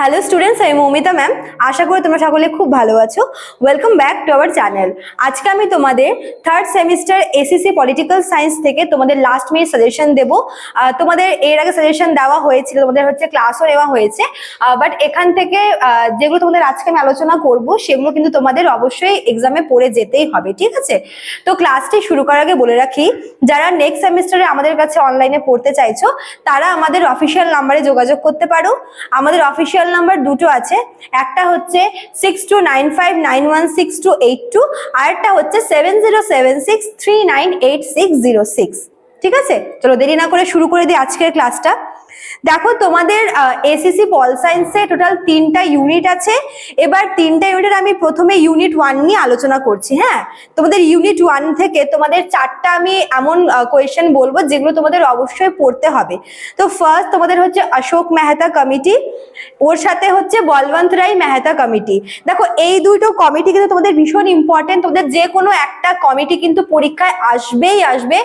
Hello students আমি Moumita ma'am আশা করি তোমরা সকলে খুব ভালো আছো। Welcome back to our channel আজকে আমি তোমাদের third semester ACC political science থেকে তোমাদের লাস্ট মিনিট সাজেশন দেবো। তোমাদের এর আগে সাজেশন দেওয়া হয়েছিল, তোমাদের হচ্ছে ক্লাসও নেওয়া হয়েছে। বাট এখান থেকে যেগুলো তোমাদের আজকে আমি আলোচনা করব, সেগুলো কিন্তু তোমাদের অবশ্যই এক্সামে পড়ে যেতেই হবে, ঠিক আছে? তো ক্লাসটি শুরু করার আগে বলে রাখি, যারা নেক্সট সেমিস্টারে আমাদের কাছে অনলাইনে পড়তে চাইছো, তারা আমাদের অফিসিয়াল নাম্বারে যোগাযোগ করতে পারো। আমাদের অফিসিয়াল নাম্বার দুটো আছে। একটা হচ্ছে six two nine five nine one six two eight two আর একটা হচ্ছে seven zero seven six three nine eight six zero six ঠিক আছে? চলো দেরি না করে শুরু করে দিই আজকের ক্লাসটা দেখো তোমাদের এসিসি পল সায়েন্সে টোটাল তিনটা ইউনিট আছে। এবার তিনটা ইউনিটের আমি প্রথমে ইউনিট ওয়ান নিয়ে আলোচনা করছি হ্যাঁ? তোমাদের ইউনিট ওয়ান থেকে তোমাদের চারটা আমি এমন কোয়েশ্চেন বলব যেগুলো তোমাদের অবশ্যই পড়তে হবে। তো ফার্স্ট তোমাদের হচ্ছে অশোক মেহতা কমিটি ওর সাথে হচ্ছে বলবন্ত রায় মেহতা কমিটি দেখো, এই দুটো কমিটি কিন্তু তোমাদের ভীষণ ইম্পর্টেন্ট তোমাদের যে কোনো একটা কমিটি কিন্তু পরীক্ষায় আসবেই আসবে।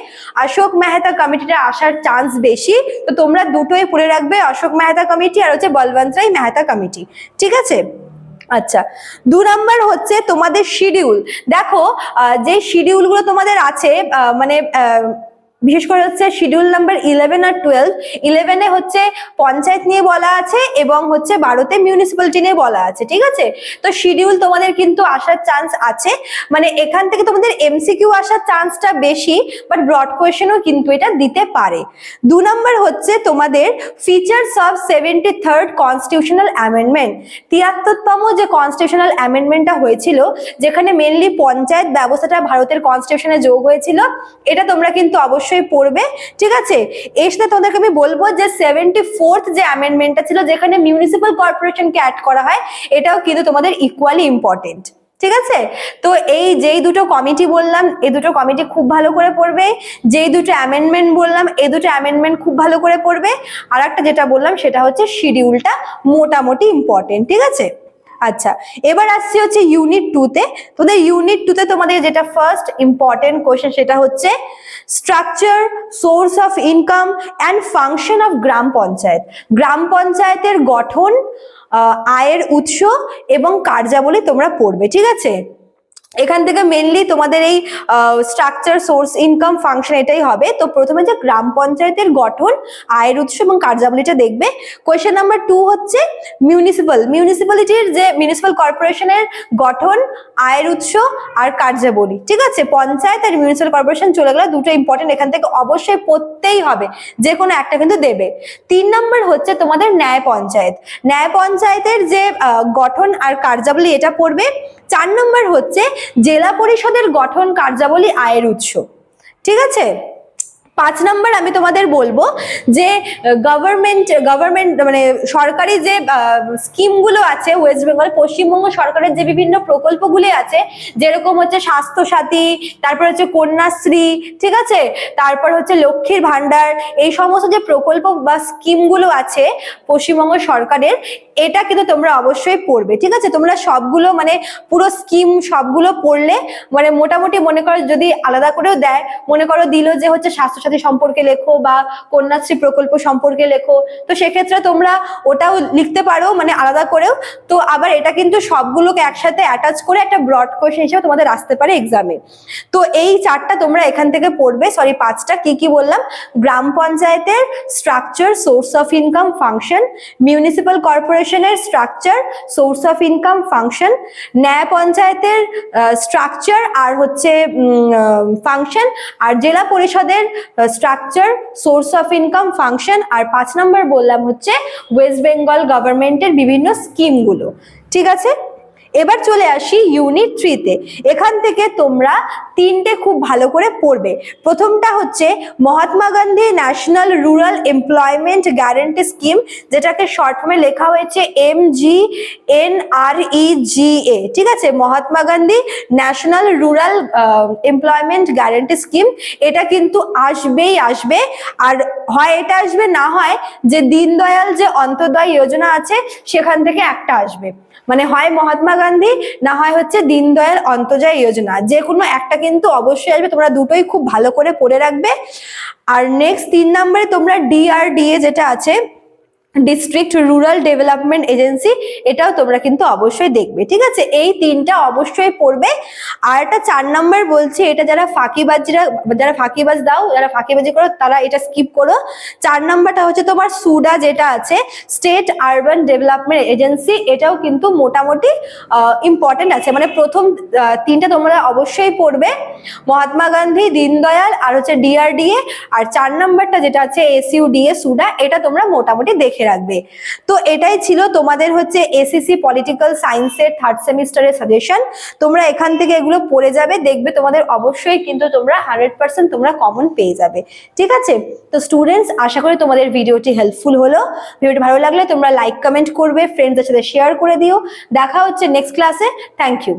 অশোক মেহতা কমিটিটা আসার চান্স বেশি। তো তোমরা দুটোই পড়ে রাখবে অশোক মেহতা কমিটি আর হচ্ছে বলবন্ত রায় মেহতা কমিটি। ঠিক আছে? আচ্ছা দু নম্বর হচ্ছে তোমাদের শিডিউল দেখো যে শিডিউলগুলো তোমাদের আছে মানে বিশেষ করে হচ্ছে শিডিউল নাম্বার ইলেভেন আর টুয়েলভ ইলেভেনে হচ্ছে পঞ্চায়েত নিয়ে বলা আছে এবং হচ্ছে বারোতে মিউনিসিপ্যালিটি নিয়ে বলা আছে, ঠিক আছে? তো শিডিউল তোমাদের কিন্তু আসার চান্স আছে। মানে এখান থেকে তোমাদের এমসিকিউ আসার চান্সটা বেশি বাট ব্রড কোয়েশনও কিন্তু এটা দিতে পারে। দু নম্বর হচ্ছে তোমাদের features of seventy third constitutional amendment তিয়াত্তরতম যে কনস্টিটিউশনাল অ্যামেন্ডমেন্টটা হয়েছিল, যেখানে মেনলি পঞ্চায়েত ব্যবস্থাটা ভারতের কনস্টিটিউশনে যোগ হয়েছিল, এটা তোমরা কিন্তু অবশ্যই পড়বে, ঠিক আছে? এর সাথে তোমাদেরকে আমি বলব যে সেভেন্টি ফোর্থ যে অ্যামেন্ডমেন্টটা ছিল, যেখানে মিউনিসিপাল কর্পোরেশনকে অ্যাড করা হয়, এটাও কিন্তু তোমাদের ইকুয়ালি ইম্পর্টেন্ট ঠিক আছে? তো এই যেই দুটো কমিটি বললাম এই দুটো কমিটি খুব ভালো করে পড়বে, যেই দুটো অ্যামেন্ডমেন্ট বললাম এই দুটো অ্যামেন্ডমেন্ট খুব ভালো করে পড়বে আর একটা যেটা বললাম, সেটা হচ্ছে শিডিউলটা মোটামুটি ইম্পর্টেন্ট ঠিক আছে? আচ্ছা এবার আসছি হচ্ছে ইউনিট টুতে তোদের ইউনিট টুতে তোমাদের যেটা ফার্স্ট ইম্পর্টেন্ট কোয়েশ্চেন সেটা হচ্ছে structure source of income and function of গ্রাম পঞ্চায়েত গ্রাম পঞ্চায়েতের গঠন আয়ের উৎস এবং কার্যাবলী তোমরা পড়বে, ঠিক আছে? এখান থেকে মেনলি তোমাদের এই স্ট্রাকচার সোর্স ইনকাম ফাংশন এটাই হবে। তো প্রথমে যে গ্রাম পঞ্চায়েতের গঠন, আয়ের উৎস এবং কার্যাবলীটা দেখবে। কোয়েশ্চেন নাম্বার টু হচ্ছে মিউনিসিপাল মিউনিসিপ্যালিটির যে মিউনিসিপাল কর্পোরেশনের গঠন, আয়ের উৎস আর কার্যাবলী। ঠিক আছে? পঞ্চায়েত আর মিউনিসিপাল কর্পোরেশন চলে গেলে দুটো ইম্পর্টেন্ট এখান থেকে অবশ্যই পড়তেই হবে। যে কোনো একটা কিন্তু দেবে। তিন নম্বর হচ্ছে তোমাদের ন্যায় পঞ্চায়েত। ন্যায় পঞ্চায়েতের যে গঠন আর কার্যাবলী এটা পড়বে। চার নম্বর হচ্ছে জেলা পরিষদের গঠন কার্যাবলী আয়ের উৎস। ঠিক আছে? পাঁচ নম্বর আমি তোমাদের বলব যে গভর্নমেন্ট গভর্নমেন্ট মানে সরকারি যে স্কিমগুলো আছে ওয়েস্ট বেঙ্গল পশ্চিমবঙ্গ সরকারের যে বিভিন্ন প্রকল্পগুলি আছে, যেরকম হচ্ছে স্বাস্থ্যসাথী, তারপর হচ্ছে কন্যাশ্রী, ঠিক আছে? তারপর হচ্ছে লক্ষ্মীর ভাণ্ডার, এই সমস্ত যে প্রকল্প বা স্কিমগুলো আছে পশ্চিমবঙ্গ সরকারের, এটা কিন্তু তোমরা অবশ্যই পড়বে, ঠিক আছে? তোমরা সবগুলো মানে পুরো স্কিম সবগুলো পড়লে মানে মোটামুটি মনে করো যদি আলাদা করেও দেয়, মনে করো দিল যে হচ্ছে স্বাস্থ্যসাথী সম্পর্কে লেখো বা কন্যাশ্রী প্রকল্প সম্পর্কে লেখো। তো সেক্ষেত্রে তোমরা ওটাও লিখতে পারো মানে আলাদা করেও। তো আবার এটা কিন্তু সবগুলোকে একসাথে অ্যাটাচ করে একটা ব্রড কোয়েশ্চেন হিসেবে তোমাদের আসতে পারে এক্সামে তো এই চারটা তোমরা এখান থেকে পড়বে সরি পাঁচটা, কি কি বললাম? গ্রাম পঞ্চায়েতের structure source of income function municipal কর্পোরেশনের structure source of income function ন্যায় পঞ্চায়েতের স্ট্রাকচার আর হচ্ছে ফাংশন আর জেলা পরিষদের structure source of income function আর পাঁচ নম্বর বললাম হচ্ছে ওয়েস্ট বেঙ্গল গভর্নমেন্টের বিভিন্ন স্কিমগুলো ঠিক আছে? এবার চলে আসি ইউনিট থ্রিতে এখান থেকে তোমরা তিনটে খুব ভালো করে পড়বে। প্রথমটা হচ্ছে Mahatma Gandhi national rural employment guarantee scheme যেটাকে শর্ট ফর্মে লেখা হয়েছে এম জি এন আর ই জি এ ঠিক আছে? Mahatma Gandhi national rural employment guarantee scheme এটা কিন্তু আসবেই আসবে। আর হয় এটা আসবে, না হয় যে দীনদয়াল যে অন্তর্দয় যোজনা আছে, সেখান থেকে একটা আসবে। মানে হয় মহাত্মা গান্ধী, না হয় হচ্ছে দিনদয়াল অন্তর্জয় যোজনা। যে কোনো একটা কিন্তু অবশ্যই আসবে, তোমরা দুটোই খুব ভালো করে পড়ে রাখবে। আর নেক্সট তিন নম্বরে তোমরা ডিআরডিএ যেটা আছে ডিস্ট্রিক্ট রুরাল ডেভেলপমেন্ট এজেন্সি এটাও তোমরা কিন্তু অবশ্যই দেখবে, ঠিক আছে? এই তিনটা অবশ্যই পড়বে। আর একটা চার নাম্বার বলছি, এটা যারা ফাঁকিবাজিরা, যারা ফাঁকিবাজ দাও, যারা ফাঁকিবাজি করো, তারা এটা স্কিপ করো। চার নাম্বারটা হচ্ছে তোমার সুডা যেটা আছে স্টেট আরবান ডেভেলপমেন্ট এজেন্সি এটাও কিন্তু মোটামুটি ইম্পর্টেন্ট আছে। মানে প্রথম তিনটা তোমরা অবশ্যই পড়বে। মহাত্মা গান্ধী, দীনদয়াল আর হচ্ছে ডিআরডিএ আর চার নাম্বারটা যেটা আছে এসইউডিএ সুডা, এটা তোমরা মোটামুটি দেখে রাখবে। তো এটাই ছিল তোমাদের হচ্ছে এসিসি পলিটিক্যাল সায়েন্সের থার্ড সেমিস্টারের সাজেশন তোমরা এখান থেকে এগুলো পড়ে যাবে, দেখবে তোমাদের অবশ্যই কিন্তু তোমরা হান্ড্রেড পার্সেন্ট তোমরা কমন পেয়ে যাবে। ঠিক আছে? তো স্টুডেন্টস আশা করি তোমাদের ভিডিওটি হেল্পফুল হলো। ভিডিওটি ভালো লাগলে তোমরা লাইক কমেন্ট করবে ফ্রেন্ডসদের সাথে শেয়ার করে দিও। দেখা হচ্ছে নেক্সট ক্লাসে থ্যাংক ইউ